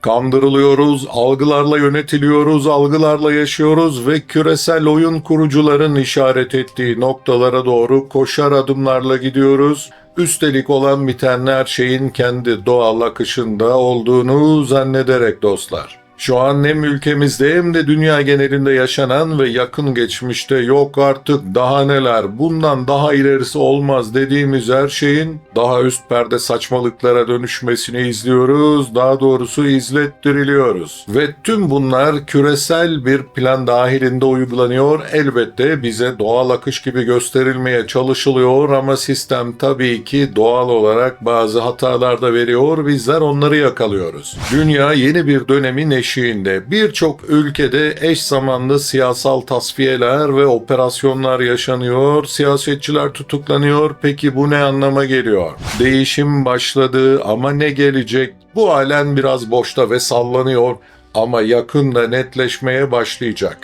Kandırılıyoruz, algılarla yönetiliyoruz, algılarla yaşıyoruz ve küresel oyun kurucuların işaret ettiği noktalara doğru koşar adımlarla gidiyoruz. Üstelik olan biten her şeyin kendi doğal akışında olduğunu zannederek dostlar. Şu an hem ülkemizde hem de dünya genelinde yaşanan ve yakın geçmişte yok artık daha neler bundan daha ilerisi olmaz dediğimiz her şeyin daha üst perde saçmalıklara dönüşmesini izliyoruz. Daha doğrusu izlettiriliyoruz. Ve tüm bunlar küresel bir plan dahilinde uygulanıyor. Elbette bize doğal akış gibi gösterilmeye çalışılıyor ama sistem tabii ki doğal olarak bazı hatalar da veriyor. Bizler onları yakalıyoruz. Dünya yeni bir dönemin eşiğinde. Birçok ülkede eş zamanlı siyasal tasfiyeler ve operasyonlar yaşanıyor. Siyasetçiler tutuklanıyor. Peki bu ne anlama geliyor? Değişim başladı ama ne gelecek? Bu halen biraz boşta ve sallanıyor ama yakında netleşmeye başlayacak.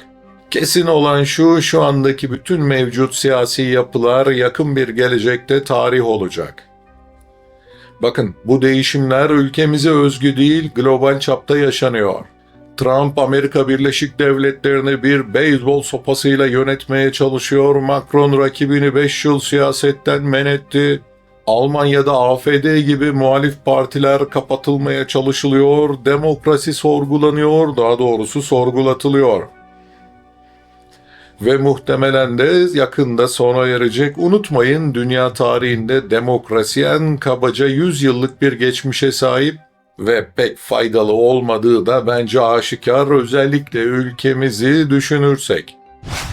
Kesin olan şu, şu andaki bütün mevcut siyasi yapılar yakın bir gelecekte tarih olacak. Bakın bu değişimler ülkemize özgü değil, global çapta yaşanıyor. Trump Amerika Birleşik Devletleri'ni bir beyzbol sopasıyla yönetmeye çalışıyor. Macron rakibini 5 yıl siyasetten men etti. Almanya'da AFD gibi muhalif partiler kapatılmaya çalışılıyor. Demokrasi sorgulanıyor, daha doğrusu sorgulatılıyor ve muhtemelen de yakında sona erecek. Unutmayın dünya tarihinde demokrasi en kabaca 100 yıllık bir geçmişe sahip ve pek faydalı olmadığı da bence aşikar özellikle ülkemizi düşünürsek.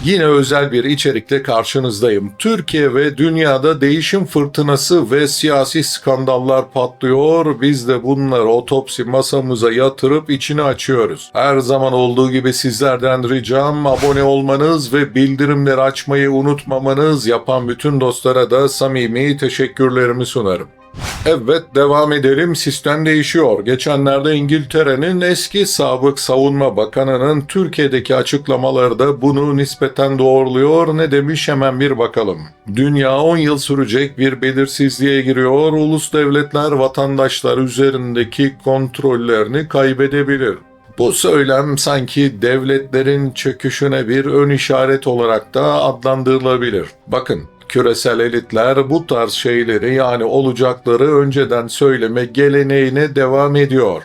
Yine özel bir içerikle karşınızdayım. Türkiye ve dünyada değişim fırtınası ve siyasi skandallar patlıyor. Biz de bunları otopsi masamıza yatırıp içini açıyoruz. Her zaman olduğu gibi sizlerden ricam abone olmanız ve bildirimleri açmayı unutmamanız yapan bütün dostlara da samimi teşekkürlerimi sunarım. Evet devam edelim. Sistem değişiyor. Geçenlerde İngiltere'nin eski sabık savunma bakanının Türkiye'deki açıklamaları da bunu nispeten doğruluyor. Ne demiş hemen bir bakalım. Dünya 10 yıl sürecek bir belirsizliğe giriyor. Ulus devletler vatandaşlar üzerindeki kontrollerini kaybedebilir. Bu söylem sanki devletlerin çöküşüne bir ön işaret olarak da adlandırılabilir. Bakın küresel elitler bu tarz şeyleri yani olacakları önceden söyleme geleneğine devam ediyor.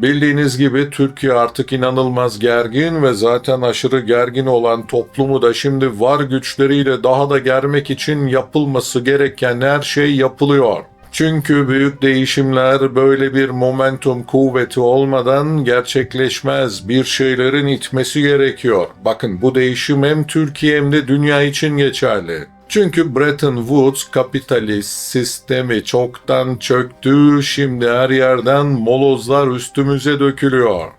Bildiğiniz gibi Türkiye artık inanılmaz gergin ve zaten aşırı gergin olan toplumu da şimdi var güçleriyle daha da germek için yapılması gereken her şey yapılıyor. Çünkü büyük değişimler böyle bir momentum kuvveti olmadan gerçekleşmez. Bir şeylerin itmesi gerekiyor. Bakın bu değişim hem Türkiye hem de dünya için geçerli. Çünkü Bretton Woods kapitalist sistemi çoktan çöktü, şimdi her yerden molozlar üstümüze dökülüyor.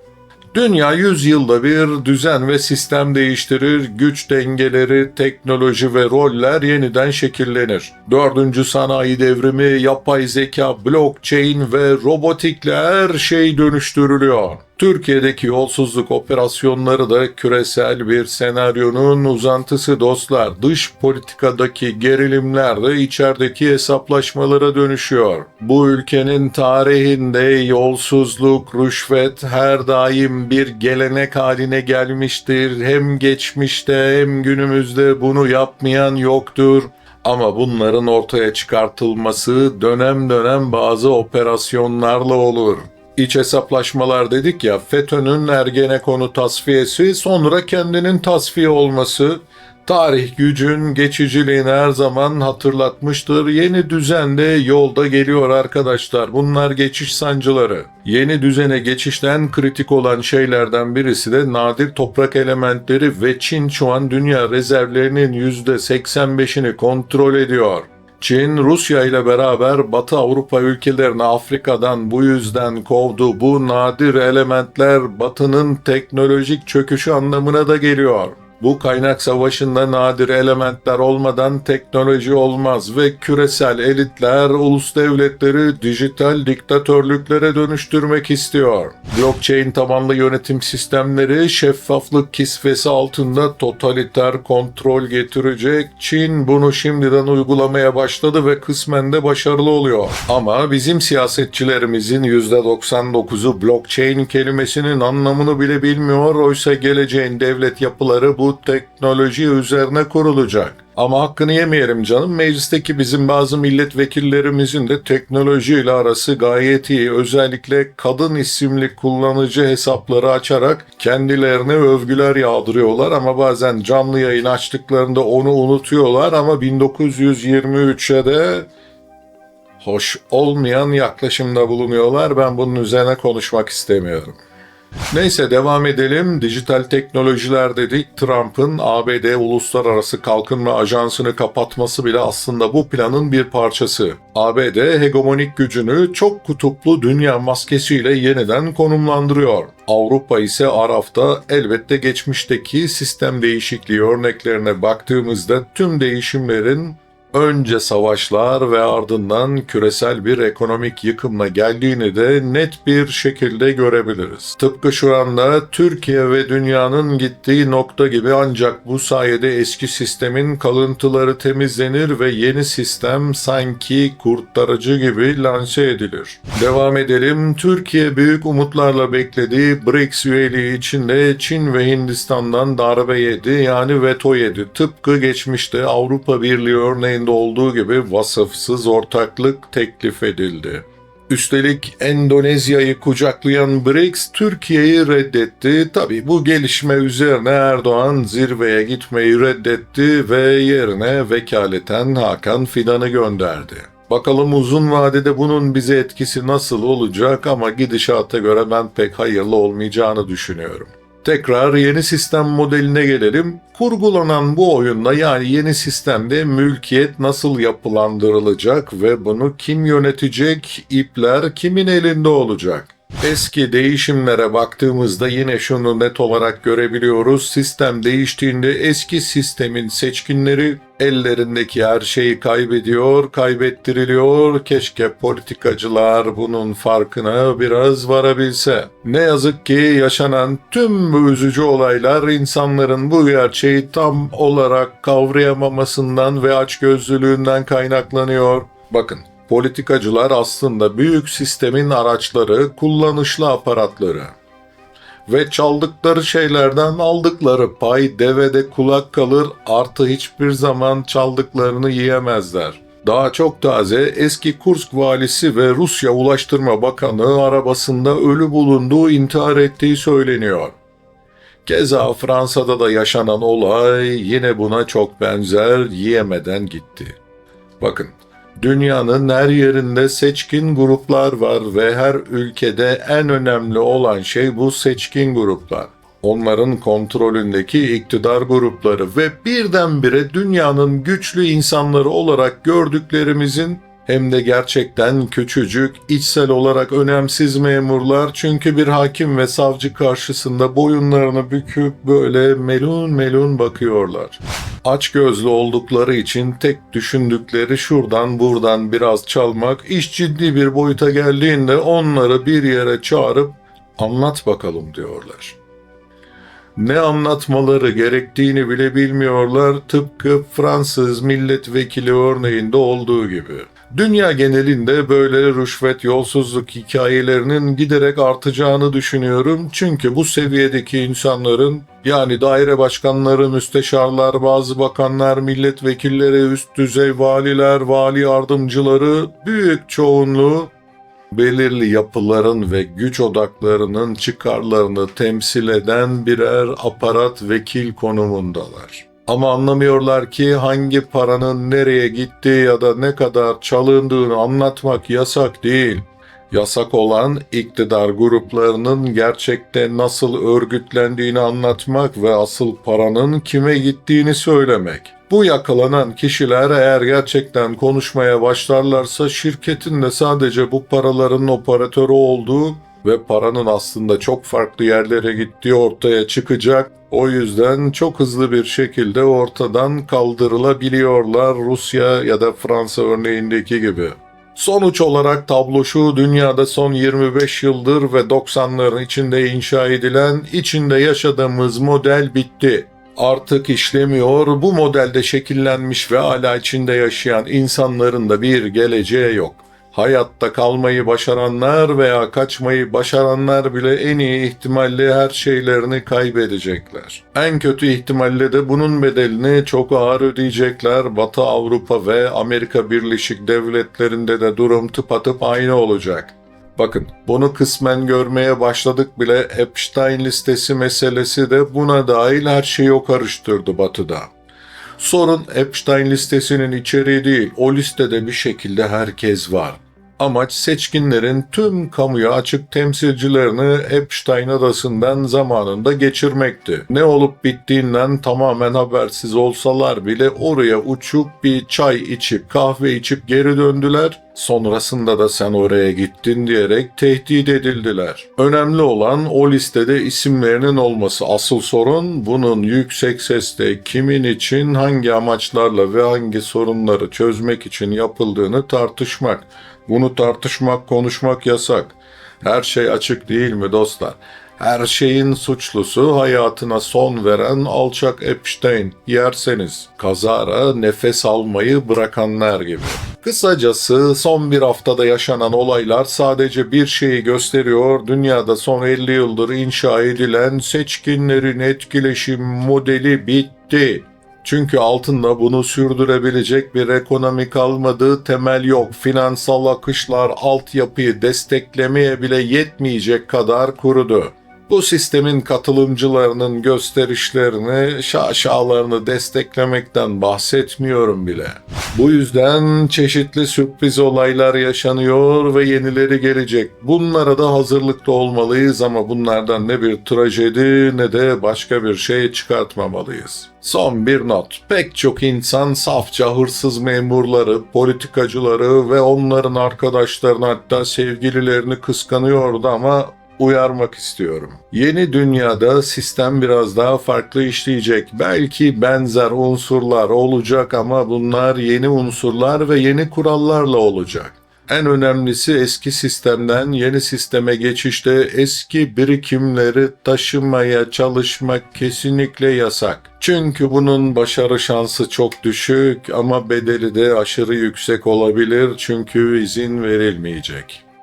Dünya 100 yılda bir düzen ve sistem değiştirir, güç dengeleri, teknoloji ve roller yeniden şekillenir. Dördüncü sanayi devrimi, yapay zeka, blockchain ve robotikle her şey dönüştürülüyor. Türkiye'deki yolsuzluk operasyonları da küresel bir senaryonun uzantısı dostlar. Dış politikadaki gerilimler de içerideki hesaplaşmalara dönüşüyor. Bu ülkenin tarihinde yolsuzluk, rüşvet her daim bir gelenek haline gelmiştir. Hem geçmişte hem günümüzde bunu yapmayan yoktur. Ama bunların ortaya çıkartılması dönem dönem bazı operasyonlarla olur. İç hesaplaşmalar dedik ya, FETÖ'nün Ergenekon'u tasfiyesi, sonra kendinin tasfiye olması, tarih gücün geçiciliğini her zaman hatırlatmıştır. Yeni düzen de yolda geliyor arkadaşlar. Bunlar geçiş sancıları. Yeni düzene geçişten kritik olan şeylerden birisi de nadir toprak elementleri ve Çin şu an dünya rezervlerinin %85'ini kontrol ediyor. Çin, Rusya ile beraber Batı Avrupa ülkelerini Afrika'dan bu yüzden kovdu. Bu nadir elementler Batı'nın teknolojik çöküşü anlamına da geliyor. Bu kaynak savaşında nadir elementler olmadan teknoloji olmaz ve küresel elitler ulus devletleri dijital diktatörlüklere dönüştürmek istiyor. Blockchain tabanlı yönetim sistemleri şeffaflık kisvesi altında totaliter kontrol getirecek. Çin bunu şimdiden uygulamaya başladı ve kısmen de başarılı oluyor. Ama bizim siyasetçilerimizin %99'u blockchain kelimesinin anlamını bile bilmiyor. Oysa geleceğin devlet yapıları bu teknoloji üzerine kurulacak. Ama hakkını yemeyelim canım. Meclisteki bizim bazı milletvekillerimizin de teknolojiyle arası gayet iyi. Özellikle kadın isimli kullanıcı hesapları açarak kendilerine övgüler yağdırıyorlar ama bazen canlı yayın açtıklarında onu unutuyorlar ama 1923'e de hoş olmayan yaklaşımda bulunuyorlar. Ben bunun üzerine konuşmak istemiyorum. Neyse devam edelim. Dijital teknolojiler dedik. Trump'ın ABD Uluslararası Kalkınma Ajansı'nı kapatması bile aslında bu planın bir parçası. ABD hegemonik gücünü çok kutuplu dünya maskesiyle yeniden konumlandırıyor. Avrupa ise Araf'ta elbette geçmişteki sistem değişikliği örneklerine baktığımızda tüm değişimlerin önce savaşlar ve ardından küresel bir ekonomik yıkımla geldiğini de net bir şekilde görebiliriz. Tıpkı şu anda Türkiye ve dünyanın gittiği nokta gibi ancak bu sayede eski sistemin kalıntıları temizlenir ve yeni sistem sanki kurtarıcı gibi lanse edilir. Devam edelim. Türkiye büyük umutlarla beklediği BRICS üyeliği içinde Çin ve Hindistan'dan darbe yedi yani veto yedi. Tıpkı geçmişte Avrupa Birliği örneğinde olduğu gibi vasıfsız ortaklık teklif edildi. Üstelik Endonezya'yı kucaklayan BRICS Türkiye'yi reddetti. Tabi bu gelişme üzerine Erdoğan zirveye gitmeyi reddetti ve yerine vekaleten Hakan Fidan'ı gönderdi. Bakalım uzun vadede bunun bize etkisi nasıl olacak ama gidişata göre ben pek hayırlı olmayacağını düşünüyorum. Tekrar yeni sistem modeline gelelim. Kurgulanan bu oyunda yani yeni sistemde mülkiyet nasıl yapılandırılacak ve bunu kim yönetecek, ipler kimin elinde olacak? Eski değişimlere baktığımızda yine şunu net olarak görebiliyoruz. Sistem değiştiğinde eski sistemin seçkinleri ellerindeki her şeyi kaybediyor, kaybettiriliyor. Keşke politikacılar bunun farkına biraz varabilse. Ne yazık ki yaşanan tüm bu üzücü olaylar insanların bu gerçeği tam olarak kavrayamamasından ve açgözlülüğünden kaynaklanıyor. Bakın Politikacılar aslında büyük sistemin araçları, kullanışlı aparatları. Ve çaldıkları şeylerden aldıkları pay devede kulak kalır artı hiçbir zaman çaldıklarını yiyemezler. Daha çok taze eski Kursk valisi ve Rusya Ulaştırma Bakanı arabasında ölü bulunduğu intihar ettiği söyleniyor. Keza Fransa'da da yaşanan olay yine buna çok benzer yiyemeden gitti. Bakın Dünyanın her yerinde seçkin gruplar var ve her ülkede en önemli olan şey bu seçkin gruplar. Onların kontrolündeki iktidar grupları ve birdenbire dünyanın güçlü insanları olarak gördüklerimizin hem de gerçekten küçücük, içsel olarak önemsiz memurlar çünkü bir hakim ve savcı karşısında boyunlarını büküp böyle melun melun bakıyorlar. Aç gözlü oldukları için tek düşündükleri şuradan buradan biraz çalmak, iş ciddi bir boyuta geldiğinde onları bir yere çağırıp anlat bakalım diyorlar. Ne anlatmaları gerektiğini bile bilmiyorlar tıpkı Fransız milletvekili örneğinde olduğu gibi. Dünya genelinde böyle rüşvet yolsuzluk hikayelerinin giderek artacağını düşünüyorum. Çünkü bu seviyedeki insanların yani daire başkanları, müsteşarlar, bazı bakanlar, milletvekilleri, üst düzey valiler, vali yardımcıları büyük çoğunluğu belirli yapıların ve güç odaklarının çıkarlarını temsil eden birer aparat vekil konumundalar. Ama anlamıyorlar ki hangi paranın nereye gittiği ya da ne kadar çalındığını anlatmak yasak değil. Yasak olan iktidar gruplarının gerçekte nasıl örgütlendiğini anlatmak ve asıl paranın kime gittiğini söylemek. Bu yakalanan kişiler eğer gerçekten konuşmaya başlarlarsa şirketin de sadece bu paraların operatörü olduğu ve paranın aslında çok farklı yerlere gittiği ortaya çıkacak O yüzden çok hızlı bir şekilde ortadan kaldırılabiliyorlar Rusya ya da Fransa örneğindeki gibi. Sonuç olarak tablo şu, dünyada son 25 yıldır ve 90'ların içinde inşa edilen, içinde yaşadığımız model bitti. Artık işlemiyor, bu modelde şekillenmiş ve hala içinde yaşayan insanların da bir geleceği yok. Hayatta kalmayı başaranlar veya kaçmayı başaranlar bile en iyi ihtimalle her şeylerini kaybedecekler. En kötü ihtimalle de bunun bedelini çok ağır ödeyecekler. Batı Avrupa ve Amerika Birleşik Devletleri'nde de durum tıpatıp aynı olacak. Bakın bunu kısmen görmeye başladık bile Epstein listesi meselesi de buna dahil her şeyi o karıştırdı Batı'da. Sorun Epstein listesinin içeriği değil, o listede bir şekilde herkes var. Amaç seçkinlerin tüm kamuya açık temsilcilerini Epstein adasından zamanında geçirmekti. Ne olup bittiğinden tamamen habersiz olsalar bile oraya uçup bir çay içip kahve içip geri döndüler. Sonrasında da sen oraya gittin diyerek tehdit edildiler. Önemli olan o listede isimlerinin olması. Asıl sorun bunun yüksek sesle kimin için hangi amaçlarla ve hangi sorunları çözmek için yapıldığını tartışmak. Bunu tartışmak, konuşmak yasak. Her şey açık değil mi dostlar? Her şeyin suçlusu hayatına son veren alçak Epstein. Yerseniz kazara nefes almayı bırakanlar gibi. Kısacası son bir haftada yaşanan olaylar sadece bir şeyi gösteriyor. Dünyada son 50 yıldır inşa edilen seçkinlerin etkileşim modeli bitti. Çünkü altında bunu sürdürebilecek bir ekonomi kalmadı, temel yok. Finansal akışlar altyapıyı desteklemeye bile yetmeyecek kadar kurudu. Bu sistemin katılımcılarının gösterişlerini, şaşalarını desteklemekten bahsetmiyorum bile. Bu yüzden çeşitli sürpriz olaylar yaşanıyor ve yenileri gelecek. Bunlara da hazırlıklı olmalıyız ama bunlardan ne bir trajedi ne de başka bir şey çıkartmamalıyız. Son bir not. Pek çok insan safça hırsız memurları, politikacıları ve onların arkadaşlarını hatta sevgililerini kıskanıyordu ama uyarmak istiyorum. Yeni dünyada sistem biraz daha farklı işleyecek. Belki benzer unsurlar olacak ama bunlar yeni unsurlar ve yeni kurallarla olacak. En önemlisi eski sistemden yeni sisteme geçişte eski birikimleri taşımaya çalışmak kesinlikle yasak. Çünkü bunun başarı şansı çok düşük ama bedeli de aşırı yüksek olabilir çünkü izin verilmeyecek.